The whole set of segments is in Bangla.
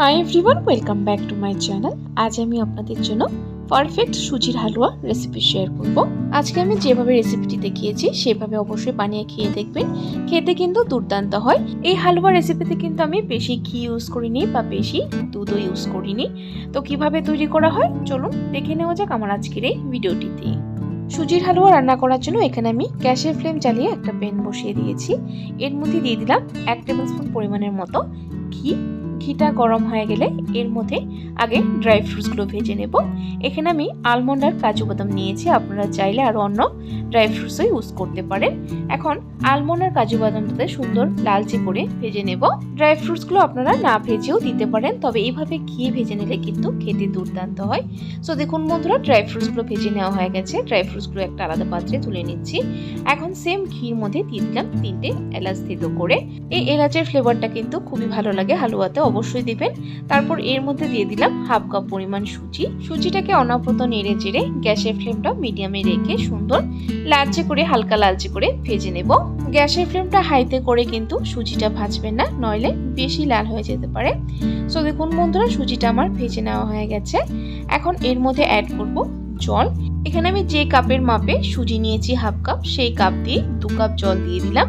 Hi everyone welcome back to my channel আজ আমি আপনাদের জন্য পারফেক্ট সুজির হালুয়া রেসিপি শেয়ার করব। আজকে আমি যেভাবে রেসিপিটি দেখিয়েছি, সেভাবে অবশ্যই বানিয়ে খেয়ে দেখবেন। খেতে কিন্তু দুর্দান্ত হয়। এই হালুয়া রেসিপিতে কিন্তু আমি বেশি ঘি ইউজ করিনি বা বেশি দুধও ইউজ করিনি। তো কীভাবে তৈরি করা হয়, চলুন দেখে নেওয়া যাক আমার আজকের এই ভিডিওটিতে সুজির হালুয়া রান্না করার জন্য এখানে আমি গ্যাসের ফ্লেম চালিয়ে একটা প্যান বসিয়ে দিয়েছি। এর মধ্যে দিয়ে দিলাম এক টেবিল স্পুন পরিমাণের মতো ঘি। ঘিটা গরম হয়ে গেলে এর মধ্যে আগে ড্রাই ফ্রুটসগুলো ভেজে নেব। এখানে আমি আলমন্ড আর কাজু বাদাম নিয়েছি, আপনারা চাইলে আরও অন্য ড্রাই ফ্রুটসও ইউজ করতে পারেন। এখন আলমন্ড আর কাজু বাদামটাতে সুন্দর লালচে করে ভেজে নেব। ড্রাই ফ্রুটসগুলো আপনারা না ভেজেও দিতে পারেন, তবে এইভাবে ঘি ভেজে নিলে কিন্তু খেতে দুর্দান্ত হয়। সো দেখুন বন্ধুরা, ড্রাই ফ্রুটসগুলো ভেজে নেওয়া হয়ে গেছে। ড্রাই ফ্রুটসগুলো একটা আলাদা পাত্রে তুলে নিচ্ছি। এখন সেম ঘির মধ্যে দিয়ে দিলাম তিনটে এলাচ থেতো করে। এই এলাচের ফ্লেভারটা কিন্তু খুবই ভালো লাগে, হালুয়াতে অবশ্যই দিবেন। তারপর এর মধ্যে দিয়ে দিলাম হাফ কাপ পরিমাণ সুজি। সুজিটাকে অনাপ্রত নেড়ে চেড়ে গ্যাসের ফ্লেমটা মিডিয়ামে রেখে সুন্দর লালচে করে, হালকা লালচে করে ভেজে নেব। গ্যাসের ফ্লেমটা হাইতে করে কিন্তু সুজিটা ভাজবেন না, নইলে বেশি লাল হয়ে যেতে পারে। সো দেখুন বন্ধুরা, সুজিটা আমার ভেজে নেওয়া হয়ে গেছে। এখন এর মধ্যে অ্যাড করব জল। এখানে আমি যে কাপের মাপে সুজি নিয়েছি হাফ কাপ, সেই কাপ দিয়ে দু কাপ জল দিয়ে দিলাম।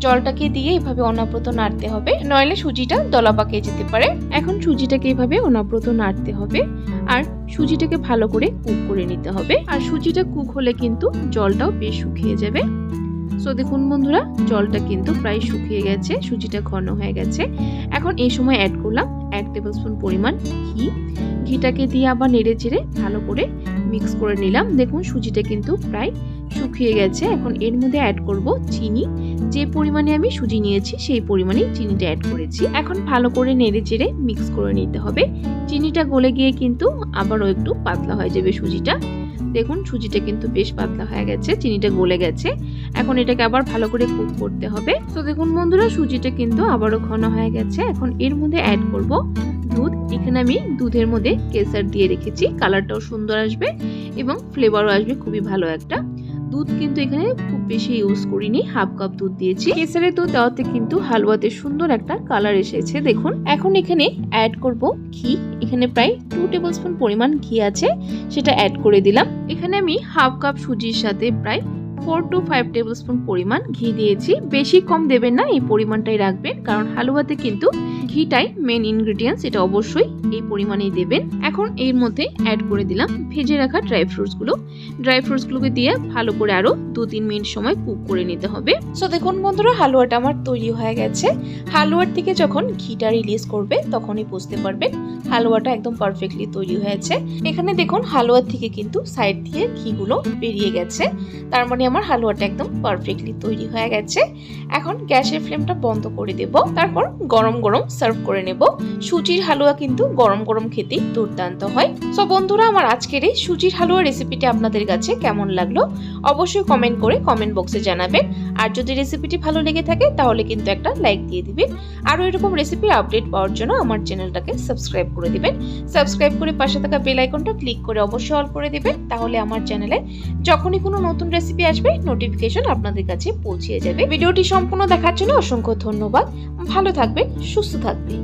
জলটাকে দিয়ে এভাবে অনাব্রত নাড়তে হবে। নইলে সুজিটা দলা পাকিয়ে যেতে পারে। এখন সুজিটাকে এভাবে অনাব্রত নাড়তে হবে আর সুজিটাকে ভালো করে কুক করে নিতে হবে। আর সুজিটা কুক হলে কিন্তু জলটাও বেশ শুকিয়ে যাবে। সো দেখুন বন্ধুরা, জলটা কিন্তু প্রায় শুকিয়ে গেছে, সুজিটা ঘন হয়ে গেছে। এখন এই সময় অ্যাড করলাম এক টেবিল স্পুন পরিমাণ ঘি। ঘিটাকে দিয়ে আবার নেড়ে চেড়ে ভালো করে মিক্স করে নিলাম। দেখুন সুজিটা কিন্তু প্রায় শুকিয়ে গেছে, এখন এর মধ্যে অ্যাড করব চিনি। যে পরিমাণে আমি সুজি নিয়েছি, সেই পরিমাণেই চিনিটা অ্যাড করেছি। এখন ভালো করে নেড়ে চেড়ে মিক্স করে নিতে হবে। চিনিটা গলে গিয়ে কিন্তু আবারও একটু পাতলা হয়ে যাবে সুজিটা। দেখুন, সুজিটা কিন্তু বেশ পাতলা হয়ে গেছে, চিনিটা গলে গেছে। এখন এটাকে আবার ভালো করে কুক করতে হবে। তো দেখুন বন্ধুরা, সুজিটা কিন্তু আবারও ঘন হয়ে গেছে। এখন এর মধ্যে অ্যাড করব দুধ। এখানে আমি দুধের মধ্যে কেসার দিয়ে রেখেছি। কালারটাও সুন্দর আসবে এবং ফ্লেভারও আসবে খুবই ভালো একটা। দুধ কিন্তু এখানে খুব বেশি ইউজ করিনি। হাফ কাপ দুধ দিয়েছি। কেসারের দুধ দেওয়াতে কিন্তু হালুয়াতে সুন্দর একটা কালার এসেছে, দেখুন। এখন এখানে অ্যাড করব ঘি। এখানে প্রায় টু টেবিল স্পুন পরিমাণ ঘি আছে, সেটা অ্যাড করে দিলাম। এখানে আমি হাফ কাপ সুজির সাথে প্রায় four two five tablespoon পরিমাণ ঘি দিয়েছি। বেশি কম দেবেন না, এই পরিমাণটাই রাখবেন, কারণ হালুয়াতে কিন্তু ঘিটাই মেন ইনগ্রিডিয়েন্টস এটা অবশ্যই এই পরিমাণেই দেবেন। এখন এর মধ্যে অ্যাড করে দিলাম ভেজে রাখা ড্রাই ফ্রুটসগুলো ড্রাই ফ্রুটসগুলোকে দিয়ে ভালো করে আরও দু তিন মিনিট সময় কুক করে নিতে হবে। সো দেখুন বন্ধুরা, হালুয়াটা আমার তৈরি হয়ে গেছে। হালুয়ার থেকে যখন ঘিটা রিলিজ করবে, তখনই বুঝতে পারবেন হালুয়াটা একদম পারফেক্টলি তৈরি হয়েছে। এখানে দেখুন, হালুয়ার থেকে কিন্তু সাইড দিয়ে ঘিগুলো বেরিয়ে গেছে। তার মানে আমার হালুয়াটা একদম পারফেক্টলি তৈরি হয়ে গেছে। এখন গ্যাসের ফ্লেমটা বন্ধ করে দেব। তারপর গরম গরম সার্ভ করে নেব। সুজির হালুয়া কিন্তু গরম গরম খেতে দুর্দান্ত হয়। সো বন্ধুরা, আমার আজকের এই সুজির হালুয়া রেসিপিটি আপনাদের কাছে কেমন লাগল? অবশ্যই কমেন্ট করে কমেন্ট বক্সে জানাবেন। আর যদি রেসিপিটি ভালো লেগে থাকে, তাহলে কিন্তু একটা লাইক দিয়ে দিবেন। আরও এরকম রেসিপি আপডেট পাওয়ার জন্য আমার চ্যানেলটাকে সাবস্ক্রাইব করে দিবেন। সাবস্ক্রাইব করে পাশে থাকা বেল আইকনটা ক্লিক করে অবশ্যই অল করে দিবেন। তাহলে আমার চ্যানেলে যখনই কোনো নতুন রেসিপি আসবে নোটিফিকেশন আপনাদের কাছে পৌঁছে যাবে। ভিডিওটি সম্পূর্ণ দেখার জন্য অসংখ্য ধন্যবাদ। ভালো থাকবেন, সুস্থ থাকবেন।